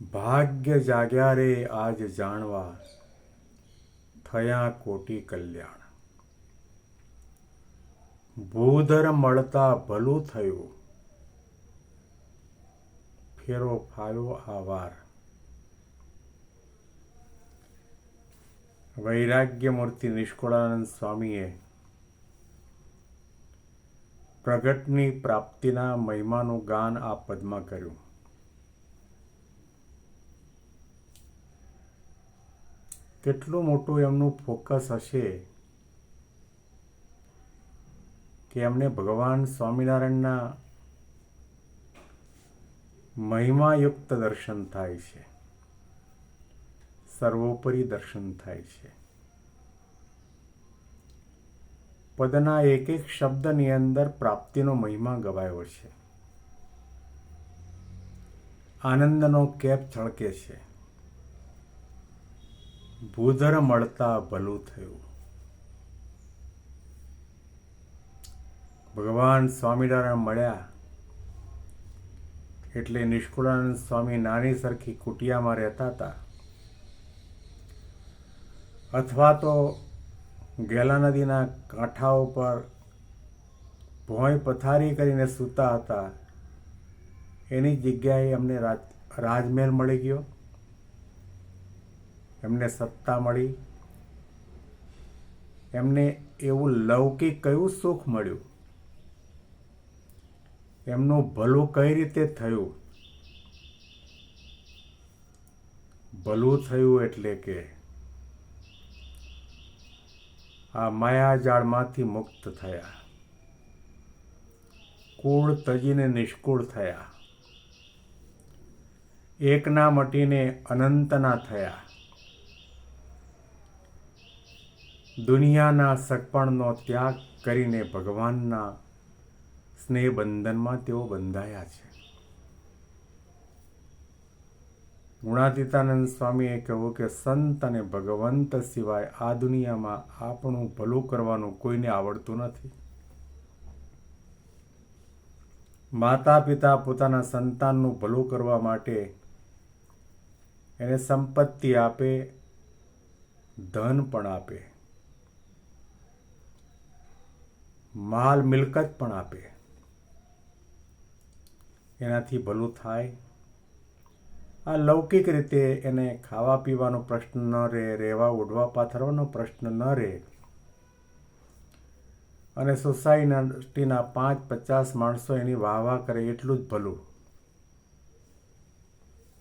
ભાગ્ય જાગ્યા રે આજ જાણવા, થયા કોટી કલ્યાણ. ભૂધર મળતા ભલું થયું, ફેરો ફાયો આવાર વૈરાગ્ય મૂર્તિ નિષ્કુળાનંદ સ્વામીએ પ્રગટની પ્રાપ્તિના મહિમાનું ગાન આ પદમાં કર્યું. કેટલું મોટું એમનું ફોકસ હશે? કે એમને ભગવાન સ્વામિનારાયણના મહિમાયુક્ત દર્શન થાય છે. સર્વોપરી દર્શન થાય છે. પદના એક એક શબ્દની અંદર પ્રાપ્તિનો મહિમા ગવાયો છે. આનંદનો કેપ છળકે છે. ભૂધર મળતા ભલું થયું. ભગવાન સ્વામિનારાયણ મળ્યા. એટલે નિષ્કુળાનંદ સ્વામી નાની સરખી કુટિયામાં રહેતા હતા. અથવા તો ગેલા નદીના કાંઠા ઉપર ભોંય પથારી કરીને સૂતા હતા. એની જગ્યાએ અમને રાજ, રાજમહેલ મળી ગયો. એમને સત્તા મળી. એમને એવું લૌકિક કયું સુખ મળ્યું? એમનું ભલું કઈ રીતે થયું? ભલું થયું એટલે કે આ માયાજાળમાંથી મુક્ત થયા. કુળ તજીને નિષ્કુળ થયા. એકના મટીને અનંતના થયા. દુનિયાના સગપણનો ત્યાગ કરીને ભગવાનના સ્નેહબંધનમાં તેઓ બંધાયા છે. ગુણાતીતાનંદ સ્વામીએ કહ્યું કે સંત અને ભગવંત સિવાય આ દુનિયામાં આપણું ભલું કરવાનું કોઈને આવડતું નથી. માતા પિતા પોતાના સંતાનનું ભલું કરવા માટે એને સંપત્તિ આપે, ધન પણ આપે. માલ મિલકત પણ આપે. એનાથી ભલું થાય. આ લૌકિક રીતે એને ખાવા પીવાનો પ્રશ્ન ન રહે, રહેવા ઉડવા પાથરવાનો પ્રશ્ન ન રહે. અને સોસાયટીના પાંચ પચાસ માણસો એની વાહ વાહ કરે એટલું જ ભલું.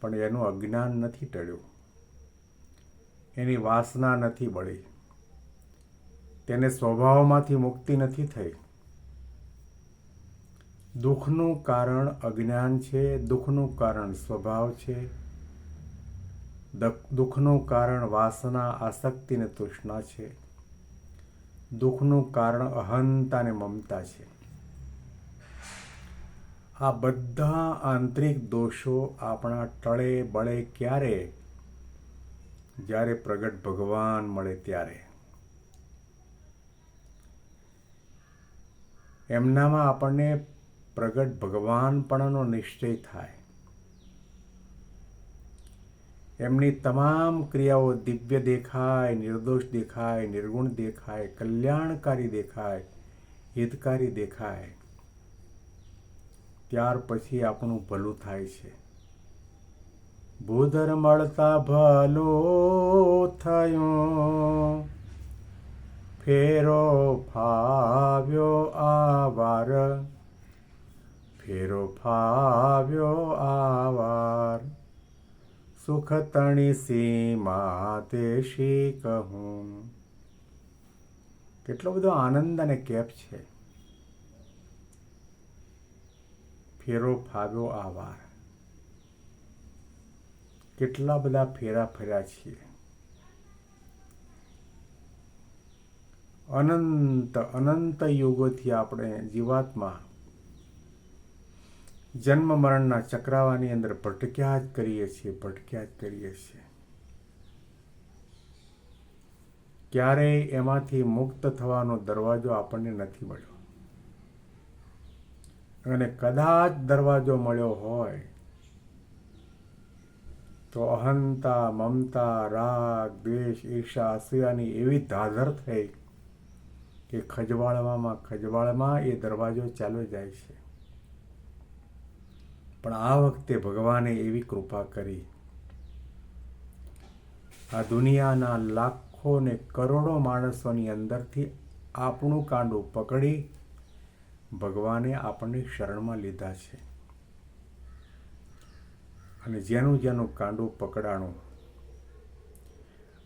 પણ એનું અજ્ઞાન નથી ટળ્યું. એની વાસના નથી બળી. તેને સ્વભાવમાંથી મુક્તિ નથી થઈ. દુઃખનું કારણ અજ્ઞાન છે, દુઃખનું કારણ સ્વભાવ છે. દુઃખનું કારણ વાસના, આસક્તિ ને તૃષ્ણા છે. દુઃખનું કારણ અહંતા ને મમતા છે. આ બધા આંતરિક દોષો આપણા ટળે બળે ક્યારે? જ્યારે પ્રગટ ભગવાન મળે ત્યારે. એમનામાં આપણને પ્રગટ ભગવાનપણાનો નિશ્ચય થાય. એમની તમામ ક્રિયાઓ દિવ્ય દેખાય, નિર્દોષ દેખાય, નિર્ગુણ દેખાય, કલ્યાણકારી દેખાય, હિતકારી દેખાય. ત્યાર પછી આપણું ભલું થાય છે. ભૂધર મળતા ભલો થયો. ફેરો ફાવ્યો આવાર, ફેરો ફાવ્યો આવાર. સુખ તણી સીમા તે શી કહું કેટલો બધો આનંદ અને કેપ છે. ફેરો ફાવ્યો આવાર. કેટલા બધા ફેરા ફર્યા છીએ. અનંત અનંત યુગોથી આપણે જીવાત્મા જન્મ મરણના ચક્રાવાની અંદર ભટક્યા જ કરીએ છીએ, ભટક્યા જ કરીએ છીએ. ક્યારેય એમાંથી મુક્ત થવાનો દરવાજો આપણને નથી મળ્યો. અને કદાચ દરવાજો મળ્યો હોય તો અહંતા, મમતા, રાગ, દ્વેષ ઈર્ષા અસૂયાની એવી ધાધર થઈ કે ખજવાળવામાં ખજવાળમાં એ દરવાજો ચાલ્યો જાય છે. પણ આ વખતે ભગવાને એવી કૃપા કરી. આ દુનિયાના લાખો ને કરોડો માણસોની અંદરથી આપણું કાંડું પકડી ભગવાને આપણને શરણમાં લીધા છે. અને જેનું જેનું કાંડું પકડાણું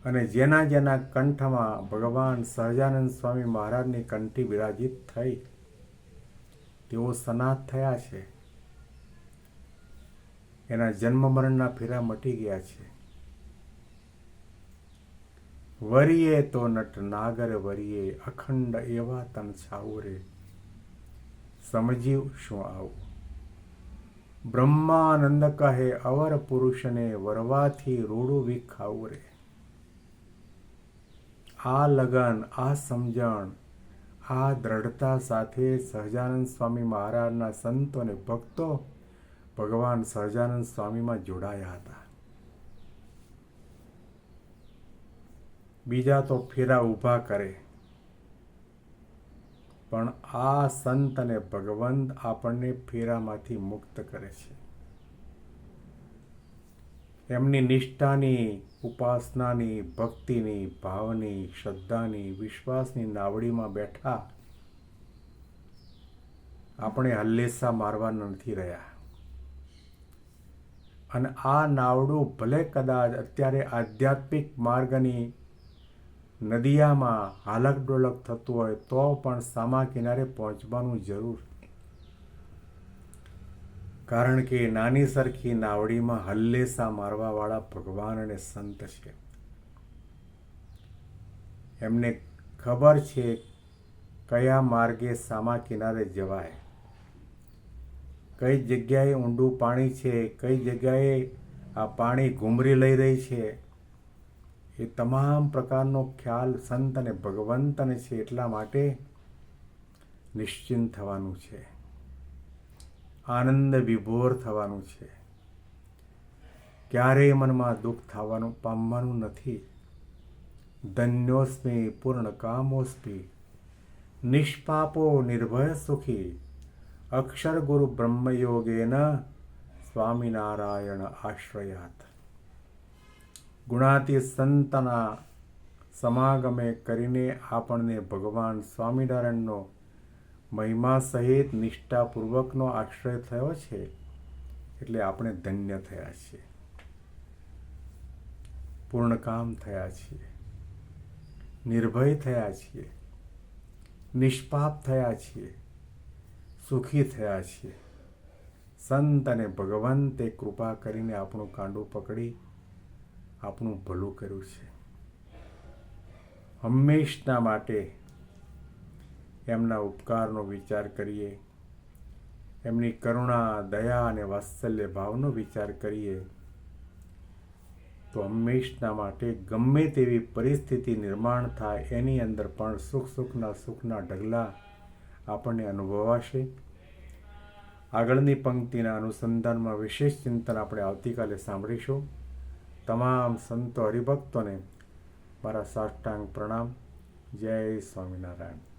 અને જેના જેના કંઠમાં ભગવાન સહજાનંદ સ્વામી મહારાજની કંઠી વિરાજિત થઈ, તેઓ સનાત થયા છે. એના જન્મ મરણના ફેરા મટી ગયા છે. વરીએ તો નટ નાગર વરીએ, અખંડ એવા તન છાવું રે સમજીવ શું આવું? બ્રહ્માનંદ કહે, અવર પુરુષને વરવાથી રૂડું વિખાવું રે આ લગન, આ સમજણ, આ દ્રઢતા સાથે સહજાનંદ સ્વામી મહારાજના સંતો અને ભક્તો ભગવાન સહજાનંદ સ્વામીમાં જોડાયા હતા. બીજા તો ફેરા ઊભા કરે. પણ આ સંત અને ભગવંત આપણને ફેરામાંથી મુક્ત કરે છે. એમની નિષ્ઠાની ઉપાસનાની, ભક્તિની, ભાવની, શ્રદ્ધાની, વિશ્વાસની નાવડીમાં બેઠા આપણે હલ્લેસા મારવા નથી રહ્યા. અને આ નાવડું ભલે કદાચ અત્યારે આધ્યાત્મિક માર્ગની નદિયામાં હાલક ડોલક થતું હોય તો પણ સામા કિનારે પહોંચવાનું જરૂર કારણ કે નાની સરખી નાવડીમાં હલ્લેસા મારવાવાળા ભગવાન અને સંત છે. એમને ખબર છે કયા માર્ગે સામા કિનારે જવાય. કઈ જગ્યાએ ઊંડું પાણી છે, કઈ જગ્યાએ આ પાણી ઘૂમરી લઈ રહી છે, એ તમામ પ્રકારનો ખ્યાલ સંત અને ભગવંતને છે એટલા માટે નિશ્ચિંત થવાનું છે. આનંદ વિભોર થવાનું છે. ક્યારેય મનમાં દુઃખ થવાનું પામવાનું નથી. ધન્યોસ્મી, પૂર્ણ કામોસ્મી, નિષ્પાપો, નિર્ભય સુખી, અક્ષર ગુરુ બ્રહ્મયોગેન સ્વામિનારાયણ આશ્રયાત. ગુણાતી સંતના સમાગમે કરીને આપણને ભગવાન સ્વામિનારાયણનો મહિમા સહિત નિષ્ઠાપૂર્વકનો આશ્રય થયો છે, એટલે આપણે ધન્ય થયા છીએ. પૂર્ણકામ થયા છીએ. નિર્ભય થયા છીએ. નિષ્પાપ થયા છીએ. સુખી થયા છીએ. સંત અને ભગવંતે કૃપા કરીને આપણું કાંડું પકડી આપણું ભલું કર્યું છે. હંમેશના માટે એમના ઉપકારનો વિચાર કરીએ. એમની કરુણા, દયા અને વાત્સલ્ય ભાવનો વિચાર કરીએ. તો હંમેશના માટે ગમે તેવી પરિસ્થિતિ નિર્માણ થાય એની અંદર પણ સુખ સુખના સુખના ઢગલા આપણને અનુભવાશે. આગળની પંક્તિના અનુસંધાનમાં વિશેષ ચિંતન આપણે આવતીકાલે સાંભળીશું. તમામ સંતો હરિભક્તોને મારા સાષ્ટાંગ પ્રણામ. જય સ્વામિનારાયણ.